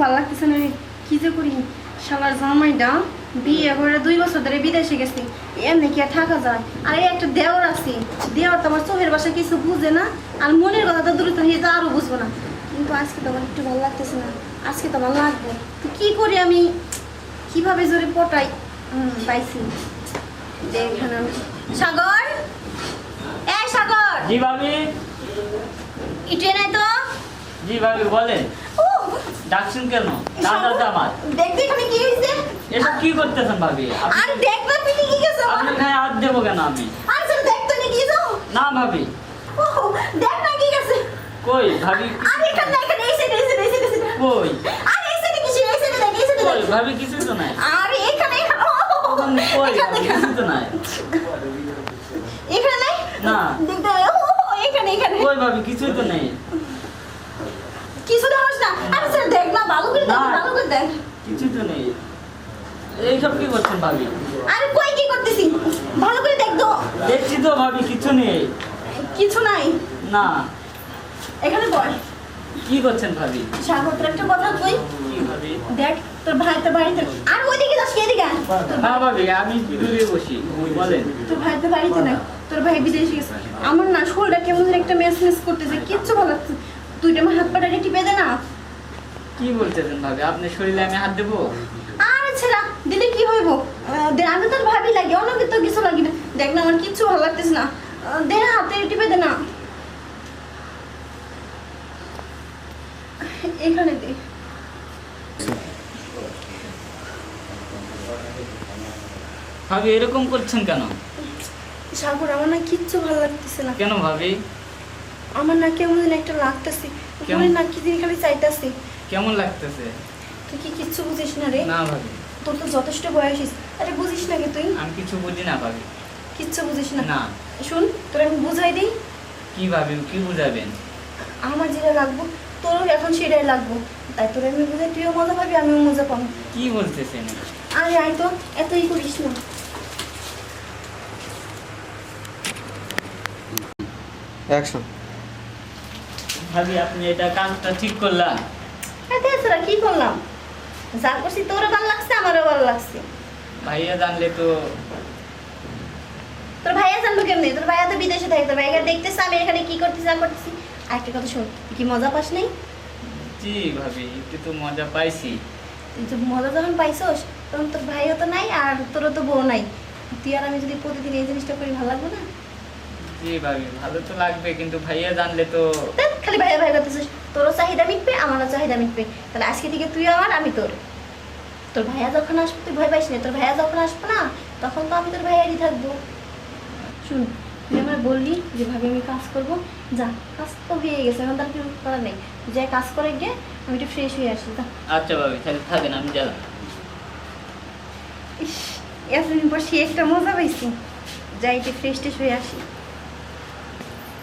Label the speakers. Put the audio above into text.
Speaker 1: ভালো লাগতেছে না। রে। কি যে করি? শালার জামাইটা বিয়ে করে দুই বছর ধরে বিদেশে গেছি। এমনি কি আর থাকা যায়? আর এই একটা দেওর আছে। দেওর তো আমার চোখের বাসা কিছু বুঝে না আর মনের কথা তো দূরে তো আরও বুঝব না। কিন্তু আজকে তো আমার একটু ভালো লাগতেছে না। আজকে তো আমার লাগবে। তো কি করি আমি? কীভাবে জোরে পটাই? পাইছি। দেখেন আমি। সাগর? এ সাগর!
Speaker 2: জি ভাবি।
Speaker 1: ই ট্রেনে তো।
Speaker 2: জি ভাবি বলেন।
Speaker 1: ও
Speaker 2: ডাকছেন কেন? দাদা জামাত।
Speaker 1: দেখবি এখানে কি
Speaker 2: এসব কি করতেছেন ভাবি?
Speaker 1: আর দেখবে কি গেছো
Speaker 2: হাত দেবো কেন আমি?
Speaker 1: আর স্যার দেখতে নি কি যাও?
Speaker 2: না ভাবি।
Speaker 1: দেখ না কি গেছে
Speaker 2: কই ভাবি?
Speaker 1: আর এখানে না, এখানে এই সাইডে এই সাইডে এই সাইডে,
Speaker 2: কই?
Speaker 1: আর এই সাইডে কিছু এই সাইডে দেখ এই সাইডে
Speaker 2: কই? ভাবি কিছু তো নাই।
Speaker 1: আর এখানে এখানে
Speaker 2: কই? কিছু তো নাই।
Speaker 1: এখানে নাই?
Speaker 2: না।
Speaker 1: দেখতে এখানে এখানে।
Speaker 2: কই ভাবি? কিছুই তো নেই।
Speaker 1: কিছু না আরে স্যার দেখ না ভালো করে দেখ ভালো করে দেখ।
Speaker 2: কিছু তো নেই। এইসব কি করছেন ভাবি?
Speaker 1: আরে কই কি করতেছি? ভালো করে দেখ তো।
Speaker 2: দেখছি তো ভাবি কিছু নেই।
Speaker 1: কিছু নাই।
Speaker 2: না।
Speaker 1: এখানে বল।
Speaker 2: কি করছেন ভাবি?
Speaker 1: সাগর তোর একটা কথা কই? দেখ তোর ভাই তোর বাড়িতে আর ওইদিকে যাস কি এদিকে?
Speaker 2: না ভাবি আমি দূরে বসি বলেন।
Speaker 1: তোর ভাই তো বাড়িতে নাই। তোর ভাই বিদেশে গেছে। আমার না শোলটা কেমন একটা মেস মেস করতেছে কিচ্ছু ভালো লাগছে তুই আমার হাত পাটাকে টিপে দে না।
Speaker 2: কি বলতেছেন ভাবি? আপনার শরীরে আমি হাত দেবো?
Speaker 1: আরে ছেড়া দিলে কি হইব? আহ, দে আমি তোর ভাবি লাগে অন্য তো কিছু লাগে না। দেখ না আমার কিচ্ছু ভালো লাগতেছে না। আহ, দে না হাতে টিপে দে না। এখানে দে।
Speaker 2: ভাবি এরকম করছেন কেন?
Speaker 1: সাগর আমার না কিচ্ছু ভালো লাগতেছে না।
Speaker 2: কেন ভাবি?
Speaker 1: আমার না কেমন একটা লাগতেছে। না কি দিন খালি চাইতাছি।
Speaker 2: কেমন লাগতেছে?
Speaker 1: তুই কি কিচ্ছু বুঝিস না রে?
Speaker 2: না ভাবি।
Speaker 1: তোর তো যথেষ্ট বয়স আরে বুঝিস না কি তুই।
Speaker 2: আমি কিছু বুঝি না ভাবি।
Speaker 1: কিচ্ছু বুঝিস না।
Speaker 2: না।
Speaker 1: শুন তোর আমি বুঝাই দিই।
Speaker 2: কি ভাবি কি বুঝাবেন?
Speaker 1: আমার যেটা লাগবো তোরও এখন সেটাই লাগবো। তাই তোর আমি বুঝাই তুইও মজা পাবি আমিও মজা পাবো।
Speaker 2: কি বলতেছেন?
Speaker 1: আরে আয় তো এতই করিস না।
Speaker 3: অ্যাকশন
Speaker 2: ভাবি আপনি এটা কাজটা ঠিক করলাম।
Speaker 1: এত কি করলাম? যা করছি তোরও ভালো লাগছে আমারও ভালো লাগছে।
Speaker 2: ভাইয়া জানলে তো
Speaker 1: তোর ভাইয়া জানব কেমনি? তোর ভাইয়া তো বিদেশে থাকে তোর ভাইয়া দেখতেছে আমি এখানে কি করতেছি না করতেছি। আর একটা কথা শোন কি মজা পাস নেই?
Speaker 2: জি ভাবি একটু তো মজা পাইছি।
Speaker 1: যে মজা যখন পাইছস তখন তোর ভাইও তো নাই আর তোরও তো বউ নাই। তুই আর আমি যদি প্রতিদিন এই জিনিসটা করি ভালো লাগবে না?
Speaker 2: জি ভাবি ভালো তো লাগবে কিন্তু ভাইয়া জানলে তো
Speaker 1: খালি ভাইয়া ভাই করতেছিস। তোরও চাহিদা মিটবে আমারও চাহিদা মিটবে। তাহলে আজকে থেকে তুই আমার আমি তোর। তোর ভাইয়া যখন আসবে তুই ভয় পাইস না তোর ভাইয়া যখন আসবে না তখন তো আমি তোর ভাইয়ারই থাকব। শুন তুই আমার বললি যে ভাবে আমি কাজ করব। যা কাজ তো হয়ে গেছে এখন তার কিছু করার নেই। যে কাজ করে গিয়ে আমি একটু ফ্রেশ হয়ে আসি যা।
Speaker 2: আচ্ছা ভাবি তাহলে থাকেন আমি
Speaker 1: ইস এতদিন পর সে একটা মজা পাইছি। যাই একটু ফ্রেশ ট্রেশ হয়ে আসি।